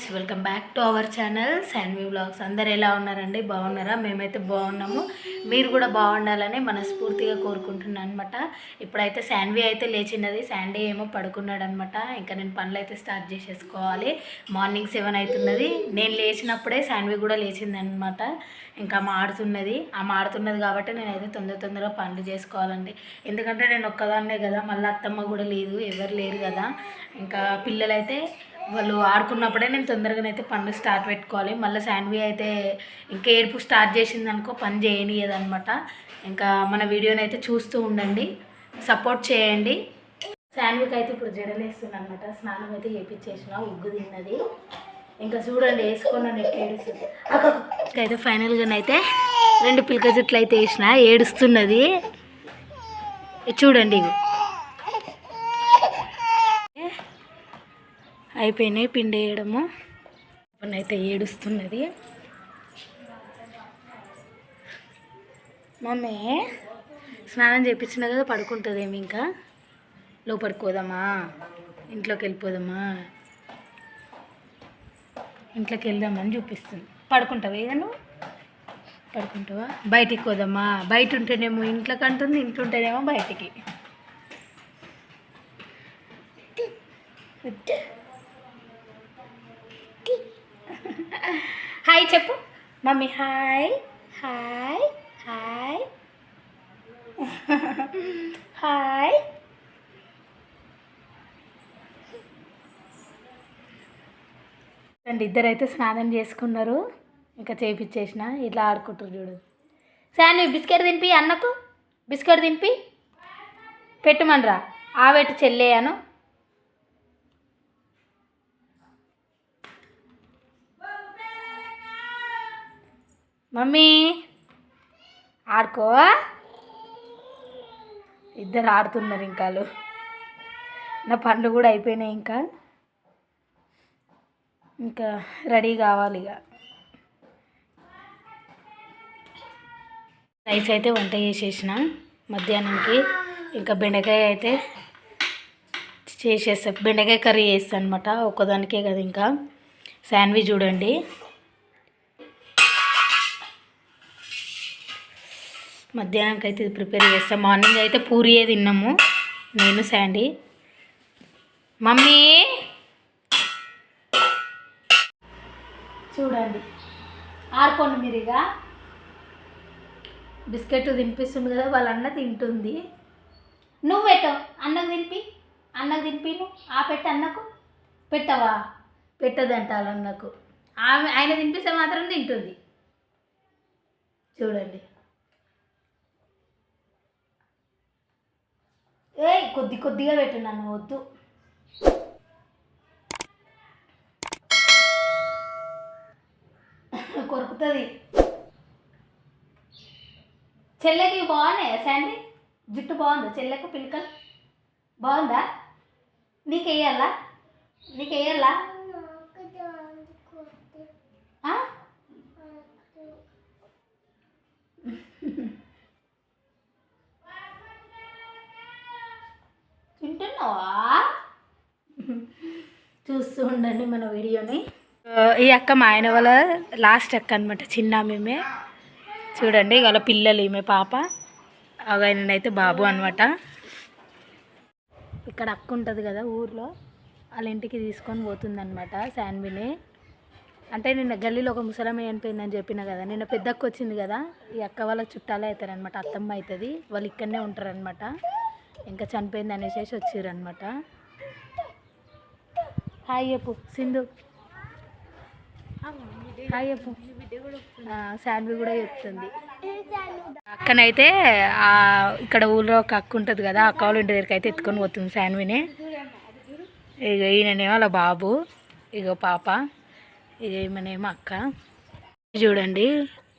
Friends welcome back to our channel Shanvi vlogs అందరు ఎలా ఉన్నారండి? బాగున్నారా? మేమైతే బాగున్నాము. మీరు కూడా బాగుండాలని మనస్ఫూర్తిగా కోరుకుంటున్నాను అనమాట ఇప్పుడైతే శాన్వి అయితే లేచినది. శాండీ ఏమో పడుకున్నాడు అనమాట ఇంకా నేను పనులు అయితే స్టార్ట్ చేసేసుకోవాలి. మార్నింగ్ సెవెన్ అవుతున్నది. నేను లేచినప్పుడే శాన్వి కూడా లేచిందనమాట ఇంకా మాడుతున్నది ఆ మాడుతున్నది కాబట్టి నేనైతే తొందర తొందరగా పనులు చేసుకోవాలండి. ఎందుకంటే నేను ఒక్కదాన్నే కదా. మళ్ళీ అత్తమ్మ కూడా లేదు. ఎవరు లేరు కదా. ఇంకా పిల్లలైతే వాళ్ళు ఆడుకున్నప్పుడే నేను తొందరగానైతే పనులు స్టార్ట్ పెట్టుకోవాలి. మళ్ళీ శాండ్వి అయితే ఇంకా ఏడుపు స్టార్ట్ చేసింది అనుకో పని చేయనియదనమాట ఇంకా మన వీడియోని అయితే చూస్తూ ఉండండి. సపోర్ట్ చేయండి. శాండ్విక్ అయితే ఇప్పుడు జడలేస్తుంది అనమాట స్నానం అయితే చేపించేసిన ఉగ్గు తిన్నది. ఇంకా చూడండి వేసుకున్నాను ఎట్లా అయితే ఫైనల్గా అయితే ఫైనల్గానైతే రెండు పిల్క జుట్లు అయితే వేసిన ఏడుస్తున్నది. చూడండి అయిపోయినాయి పిండి వేయడము అయితే ఏడుస్తున్నది. మమ్మీ స్నానం చేయించిన కదా పడుకుంటుందేమి ఇంకా? లోపడుకోదామా ఇంట్లోకి వెళ్ళిపోదామా? ఇంట్లోకి వెళ్దామని చూపిస్తుంది. పడుకుంటావా ఏదో నువ్వు? పడుకుంటావా? బయటికి పోదామా? బయట ఉంటేనేమో ఇంట్లోకి అంటుంది ఇంట్లో ఉంటేనేమో బయటికి. హాయ్ చెప్పు. Mummy hi hi hi. Hi. అండి ఇద్దరైతే స్నానం చేసుకున్నారు. ఇంకా చేపించేసిన ఇట్లా ఆడుకుంటారు చూడు. శాను బిస్కెట్ తినిపి అన్నకు. బిస్కెట్ తినిపి. పెట్టుమనరా. ఆ పెట్టి చెల్లేయాను. మమ్మీ ఆడుకో. ఇద్దరు ఆడుతున్నారు ఇంకాలు నా పనులు కూడా అయిపోయినాయి ఇంకా. ఇంకా రెడీ కావాలి ఇక. రైస్ అయితే వంట చేసేసిన మధ్యాహ్నంకి. ఇంకా బెండకాయ అయితే చేసేస్తా. బెండకాయ కర్రీ చేస్తాను అనమాట ఒక్కదానికే కదా ఇంకా. శాండ్విచ్ చూడండి. మధ్యాహ్నానికి అయితే ఇది ప్రిపేర్ చేస్తాం. మార్నింగ్ అయితే పూరియే తిన్నాము. నేను శాండీ. మమ్మీ! చూడండి. ఆడుకోండి మీరు ఇక. బిస్కెట్ తినిపిస్తుంది కదా వాళ్ళ అన్న తింటుంది. నువ్వు పెట్టవు అన్నకు తినిపి. అన్నకు తినిపి నువ్వు. ఆ పెట్ట అన్నకు. పెట్టవా? పెట్టదంట వాళ్ళ అన్నకు. ఆమె ఆయన తినిపిస్తే మాత్రం తింటుంది. చూడండి ఏ కొద్ది కొద్దిగా పెట్టు నన్ను వద్దు. కొరుకుతుంది. చెల్లెకి బాగున్నాయా శాండీ జుట్టు బాగుందా చెల్లెకు పిలకలు? బాగుందా? నీకు వేయాలా? నీకు వేయాలా ఆ? తింటున్నావా చూస్తూ ఉండండి మన వీడియోని. ఈ అక్క మా ఆయన వాళ్ళ లాస్ట్ అక్క అనమాట చిన్న మేమే చూడండి వాళ్ళ పిల్లలు ఈమె పాప. ఆయననైతే బాబు అనమాట ఇక్కడ అక్క ఉంటుంది కదా ఊర్లో వాళ్ళ ఇంటికి తీసుకొని పోతుందనమాట శాన్విని. అంటే నిన్న గల్లీలో ఒక ముసలమ్మ అనిపోయిందని చెప్పిన కదా నిన్న పెద్దక్క వచ్చింది కదా ఈ అక్క వాళ్ళ చుట్టాలే అవుతారనమాట అత్తమ్మ అవుతుంది వాళ్ళు ఇక్కడనే ఉంటారనమాట ఇంకా చనిపోయింది అనేసి వచ్చారు హాయ్ చెప్పు సింధు. హాయ్ చెప్పు. శాన్వి కూడా చెప్తుంది. అక్కనైతే ఇక్కడ ఊళ్ళో ఒక అక్క ఉంటుంది కదా అక్క వాళ్ళ ఇంటి దగ్గరికి అయితే ఎత్తుకొని పోతుంది శాన్విని. ఇక ఈయననేమో వాళ్ళ బాబు ఇగో పాప ఇక ఈమెనేమో అక్క. చూడండి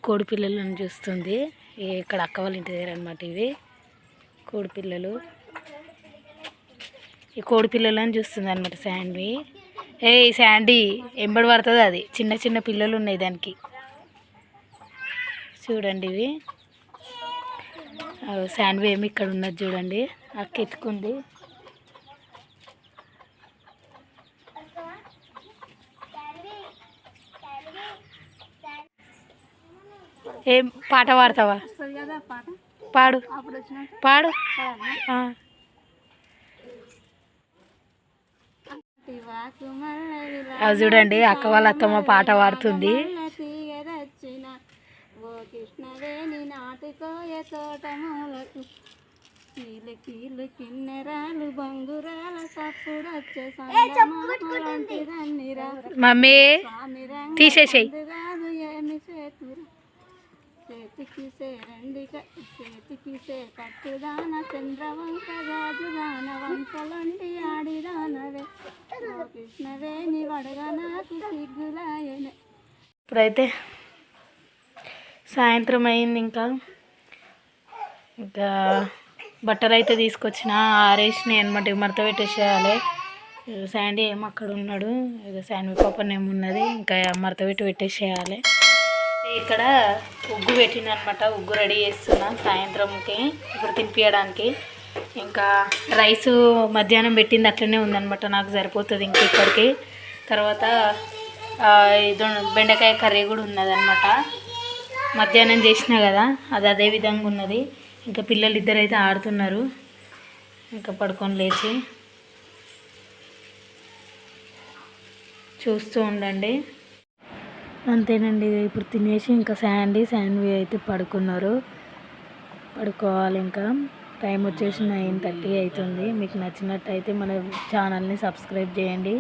కోడి పిల్లలను చూస్తుంది. ఇక్కడ అక్క వాళ్ళ ఇంటి దగ్గర అనమాట ఇవి. కోడిపిల్లలు. ఈ కోడిపిల్లలను చూస్తుంది అనమాట శాండ్వి. ఏ శాండీ ఎంబడి పడుతుంది అది. చిన్న చిన్న పిల్లలు ఉన్నాయి దానికి. చూడండి ఇవి. శాండ్వి ఏమి ఇక్కడ ఉన్నది చూడండి. అక్క ఎత్తుకుంది. ఏం పాట పాడతావా? పాడు. పాడు. అది చూడండి అక్క వాళ్ళ అత్తమ్మ పాట పాడుతుంది. మల్లె తీగరచ్చిన చేతికి సేరండిక చేతికి సే కట్టుదాన చంద్రవంక రాజుదాన వంకలండి ఆడిదానవే కృష్ణవే నీ వడగా నాకు సిగ్గులాయనే. ఇప్పుడైతే సాయంత్రం అయింది ఇంకా. ఇంకా బట్టలు అయితే తీసుకొచ్చిన ఆరేసినాయి అనమాట మడత పెట్టేసేయాలి. శాండీ ఏమో అక్కడ ఉన్నాడు. ఇక శాండీ పాపన్ ఉన్నది ఇంకా మడత పెట్టి పెట్టేసేయాలి. ఇక్కడ ఉగ్గు పెట్టిన అనమాట ఉగ్గు రెడీ చేస్తున్నా సాయంత్రంకి ఇప్పుడు తినిపించడానికి ఇంకా రైస్ మధ్యాహ్నం పెట్టింది అట్లనే ఉందనమాట నాకు సరిపోతుంది ఇంక ఇక్కడికి తర్వాత బెండకాయ కర్రీ కూడా ఉన్నదనమాట మధ్యాహ్నం చేసినా కదా అది అదే విధంగా ఉన్నది. ఇంకా పిల్లలు ఇద్దరైతే ఆడుతున్నారు. ఇంకా పడుకొని లేచి చూస్తూ ఉండండి. అంతేనండి ఇప్పుడు తినేసి ఇంకా శాండీ శాండ్వి అయితే పడుకున్నారు. పడుకోవాలి ఇంకా. టైం వచ్చేసి నైన్ థర్టీ అవుతుంది. మీకు నచ్చినట్టయితే మన ఛానల్ని సబ్స్క్రైబ్ చేయండి.